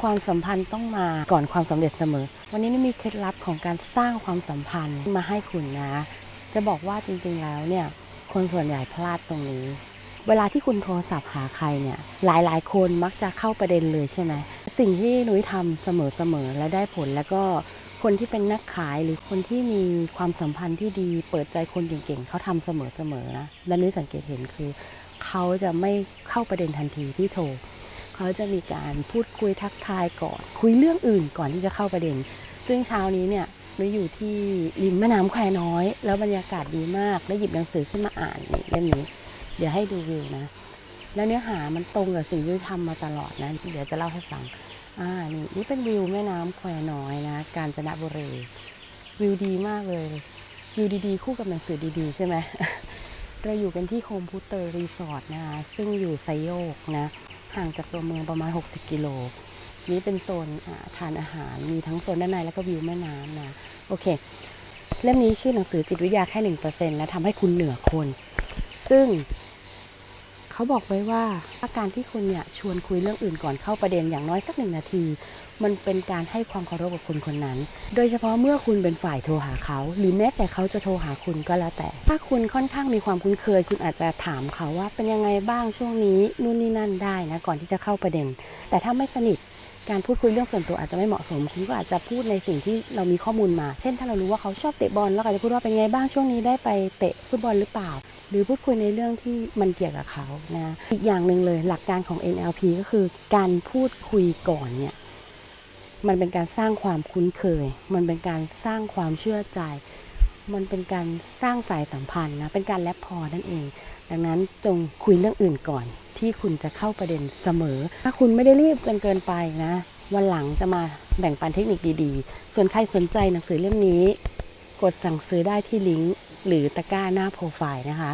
ความสัมพันธ์ต้องมาก่อนความสำเร็จเสมอ วันนี้นี่มีเคล็ดลับของการสร้างความสัมพันธ์มาให้คุณนะ จะบอกว่าจริงๆแล้วเนี่ยคนส่วนใหญ่พลาดตรงนี้ เวลาที่คุณโทรศัพท์หาใครเนี่ย หลายๆ คนมักจะเข้าประเด็นเลยใช่ไหมสิ่งที่นุ้ยทำเสมอๆและได้ผลแล้วก็คนที่เป็นนักขายหรือคนที่มีความสัมพันธ์ที่ดี เปิดใจคนเก่งๆเขาทำเสมอๆนะและนุ้ยสังเกตเห็นคือ เขาจะไม่เข้าประเด็นทันทีที่โทร เขาจะมีการพูดคุยทักทายก่อน คุยเรื่องอื่นก่อนที่จะเข้าประเด็น ซึ่งเช้านี้เนี่ยนุ้ยอยู่ที่ริมแม่น้ำแควน้อย แล้วบรรยากาศดีมากแล้วหยิบหนังสือขึ้นมาอ่านนี่เล่มนี้ เดี๋ยวให้ดูวิวนะ แล้วเนื้อหามันตรงกับสิ่งที่ทำมาตลอดนะเดี๋ยวจะเล่าให้ฟังอ่านี่นี่เป็นวิวแม่น้ำแควน้อยนะกาญจนบุรีวิวดีมากเลยวิวดีๆ คู่กับหนังสือดีๆ ใช่ไหมเราอยู่กันที่โฮมพูเตอร์รีสอร์ทนะคะซึ่งอยู่ไซโยกนะ ห่างจากตัวเมืองประมาณ 60 กิโล นี่เป็นโซนทานอาหาร มีทั้งโซนด้านในแล้วก็วิวแม่น้ำนะ โอเค เล่มนี้ชื่อหนังสือจิตวิทยาแค่หนึ่งเปอร์เซ็นต์และทำให้คุณเหนือคน ซึ่ง เขาบอกไว้ว่าอาการที่คุณเนี่ยชวนคุยเรื่องอื่นก่อนเข้าประเด็นอย่างน้อยสักหนึ่งนาที มันเป็นการให้ความเคารพกับคนคนนั้น โดยเฉพาะเมื่อคุณเป็นฝ่ายโทรหาเขา หรือแม้แต่เขาจะโทรหาคุณก็แล้วแต่ ถ้าคุณค่อนข้างมีความคุ้นเคย คุณอาจจะถามเขาว่าเป็นยังไงบ้างช่วงนี้นู่นนี่นั่นได้นะก่อนที่จะเข้าประเด็น แต่ถ้าไม่สนิทการพูดคุยเรื่องส่วนตัวอาจจะไม่เหมาะสม คุณก็อาจจะพูดในสิ่งที่เรามีข้อมูลมา เช่น ถ้าเรารู้ว่าเขาชอบเตะบอลเราก็อาจจะพูดว่าเป็นไงบ้างช่วงนี้ได้ไปเตะฟุตบอลหรือเปล่า หรือพูดคุยในเรื่องที่มันเกี่ยวกับเขานะอีกอย่างหนึ่งเลยหลักการของ NLP ก็คือการพูดคุยก่อนเนี่ยมันเป็นการสร้างความคุ้นเคย มันเป็นการสร้างความเชื่อใจ มันเป็นการสร้างสายสัมพันธ์นะเป็นการแลบพอนั่นเอง ดังนั้นจงคุยเรื่องอื่นก่อน ที่คุณจะเข้าประเด็นเสมอ ถ้าคุณไม่ได้รีบจนเกินไปนะวันหลังจะมาแบ่งปันเทคนิคดีๆ ส่วนใครสนใจหนังสือเล่มนี้ กดสั่งซื้อได้ที่ลิงก์ หรือตะกร้าหน้าโปรไฟล์นะคะ